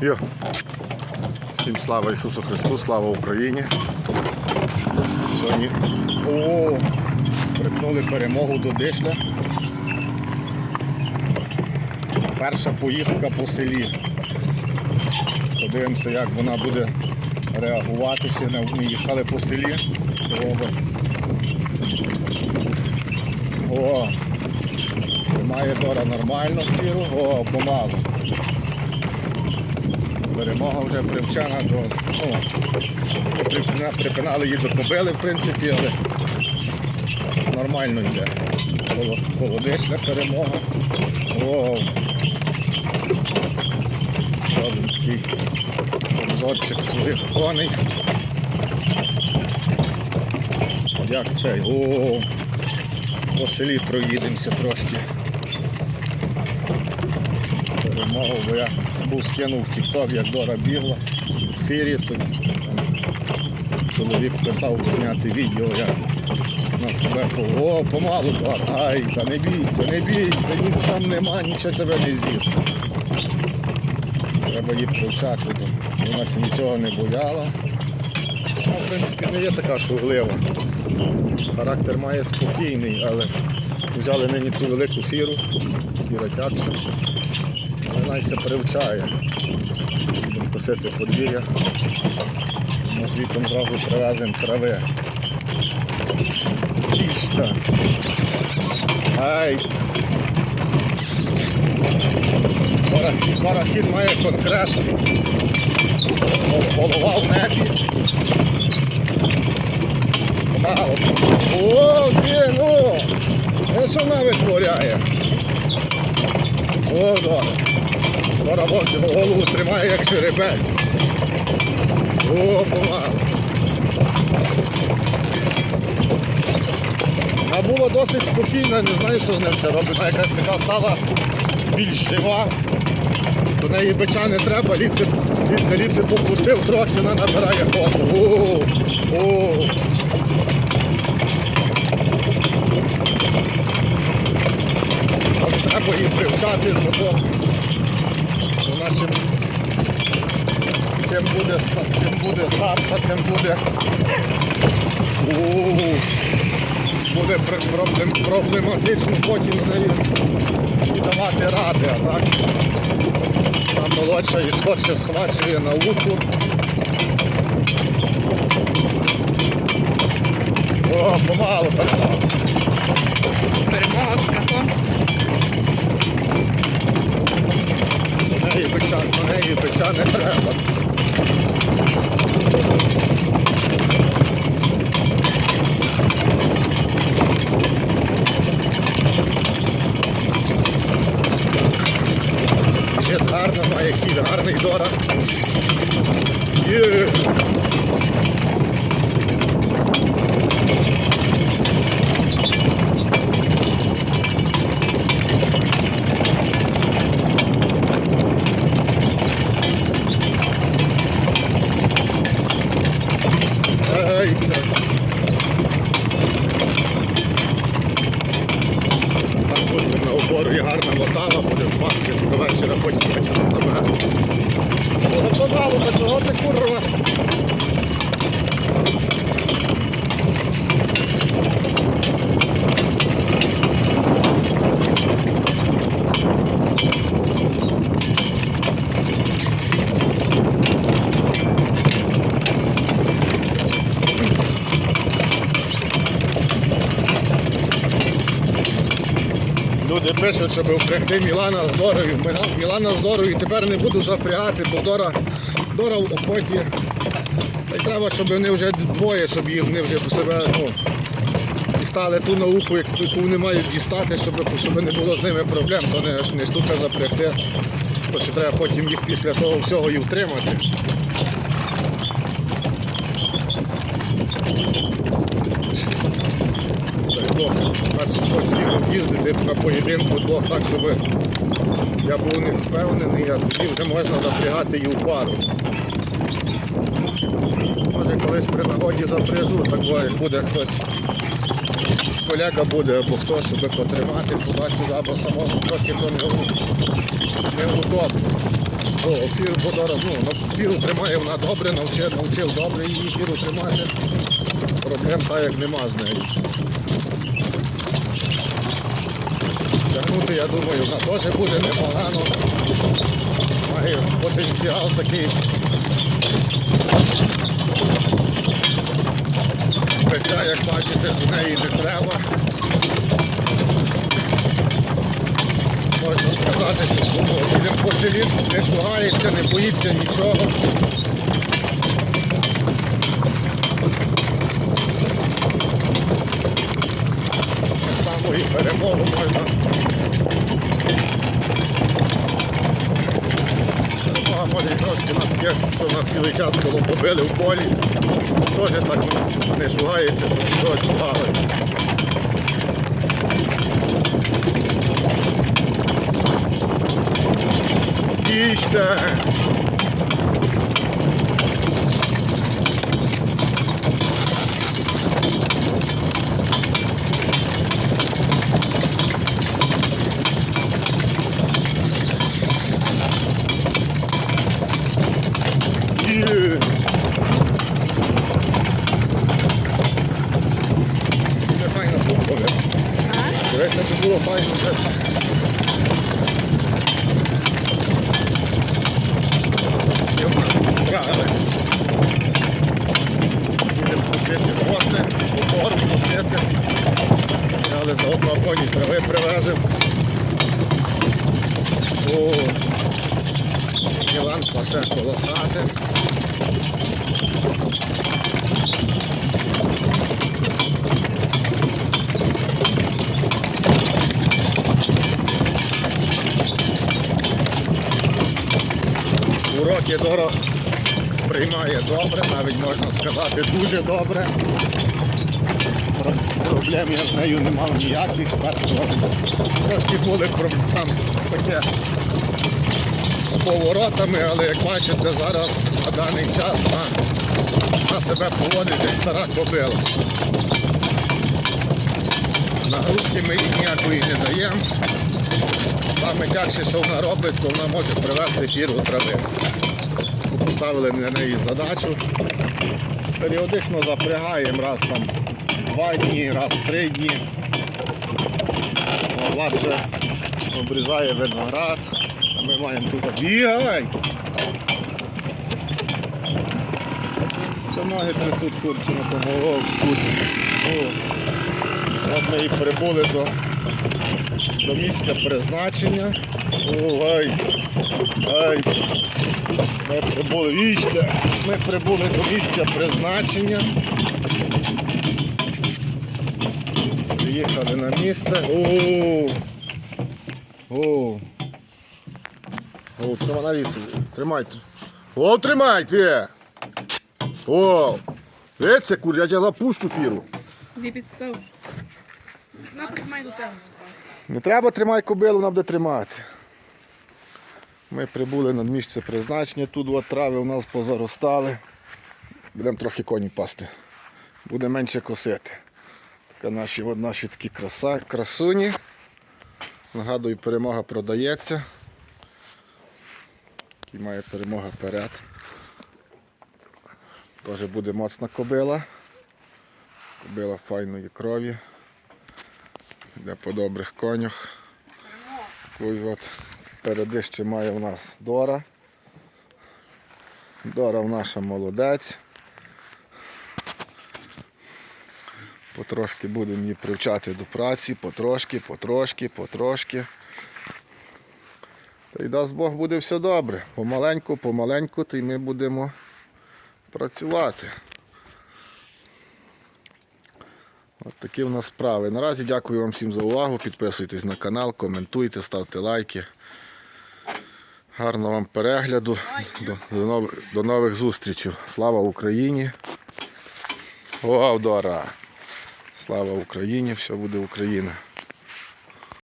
Йо. Всім слава Ісусу Христу, слава Україні. Сьогодні о, прикнули перемогу до Дишля. Перша поїздка по селі. Подивимося, як вона буде реагувати. Не їхали по селі. О, тримає Дора нормально фіру. О, помалу. Перемога вже привчена до. Ну, припинали її до кобили, в принципі, але нормально йде. Колодишня перемога. О, один такий обзорчик своїх коней. Як цей? О, по селі проїдемося трошки. Перемогу, бо я був скинув в тік як Дора бігла в ефірі, чоловік писав зняти відео, як на себе О, помалу, Дора, ай, та не бійся, не бійся, ніц там нема, нічого тебе не з'їсть. Треба її привчати, вона ся нічого не бояла. Вона, в принципі, не є така шуглива. Характер має спокійний, але взяли нині ту велику фіру, фіра тягча. Навіть привчає. Будемо косити подвір'я. Ми звітом зразу привеземо трави. Пічка. Ай. Парахід, парахід має конкретний. Гол- Голова в небі. Мало. О, блін, о! Це що вона витворяє? О, добре. Дора Бог голову тримає як жеребець. О. А було досить спокійно, не знаю, що з ним все робить. Вона якась така стала більш жива. До неї бича не треба, ліце, ліце, ліце попустив трохи, вона набирає ходу. Треба її привчати, бо чим, чим буде, чим буде старша, тим буде. О, буде проблем, проблематично потім з нею давати ради, а так? Там молодша і скорше схвачує науку. О, помалу, помалу. Перемога з краком. До неї бича, до неї бича не треба. Ще гарно має хід, гарний дора. Є. Ай, так. Так, пустимо на обору і гарна мотала, буде впасти до вечора, потім почати забирати. Готовало, та чого ти курва? Люди щоб впрягти Мілана з. Мілана з Дорою тепер не буду запрягати, бо Дора, Дора в охоті. Та й треба, щоб вони вже двоє, щоб їх вони вже по себе ну, дістали ту науку, яку вони мають дістати, щоб, щоб не було з ними проблем, то не, не штука запрягти. То треба потім їх після того всього і втримати. На двох так, щоб я був не впевнений, а тоді вже можна запрягати і в пару. Може колись при нагоді запряжу, так як буде хтось, колега буде або хто, щоб потримати туди-сюди, або само трохи то не, неудобно. О, фіру подора, ну, фіру тримає вона добре, навчив, навчив добре її фіру тримати. Проблем так як нема з нею. Я думаю, вона теж буде непогано. Має потенціал такий. Хоча, як бачите, до неї не треба. Можна сказати, що селі, не шугається, не боїться нічого. Так само і перемогу можна. Перемога може трошки нас є, що нас цілий час коло побили в полі. Теж так не шугається, щоб нічого шугалося. Їжте! Є! Це файно було. А? Дивіться, це було файно. Це. І в нас справи. Будемо косити форти, опору косити. Але заодно коні трави привеземо. Іван пасе коло. Уроки сприймає добре, навіть можна сказати дуже добре. Проблем я з нею не мав ніяких спершу. Трошки були там таке з поворотами, але як бачите, зараз на даний час на себе поводить як стара кобила. Нагрузки ми їй ніякої не даємо. Саме тягше, що вона робить, то вона може привезти фіру трави. Поставили на неї задачу. Періодично запрягаємо раз там два дні, раз три дні. Влад вже обрізає виноград, а ми маємо тут бігай! Це ноги трясуть на тому От ми і прибули до до місця призначення. Ой, ай. Ми прибули, вічте, ми прибули до місця призначення. Приїхали на місце. О, о. О, тримай на лісі. Тримайте. О, тримайте! О! Дивіться, кур, я тебе запущу фіру. Де підписав? На, до цього. Не треба тримай кобилу, вона буде тримати. Ми прибули на місце призначення, тут от трави у нас позаростали. Будемо трохи коні пасти. Буде менше косити. Така наші, от наші такі краса, красуні. Нагадую, перемога продається. Такий має перемога перед. Теж буде моцна кобила. Кобила файної крові. Для по добрих конях. Ось от переди ще має в нас Дора. Дора в наша молодець. Потрошки будемо її привчати до праці, потрошки, потрошки, потрошки. Та й дасть Бог буде все добре. Помаленьку, помаленьку, то й ми будемо працювати. От такі в нас справи. Наразі дякую вам всім за увагу. Підписуйтесь на канал, коментуйте, ставте лайки. Гарного вам перегляду. До, до, нових, до нових зустрічей. Слава Україні! О, Авдора! Слава Україні! Все буде Україна!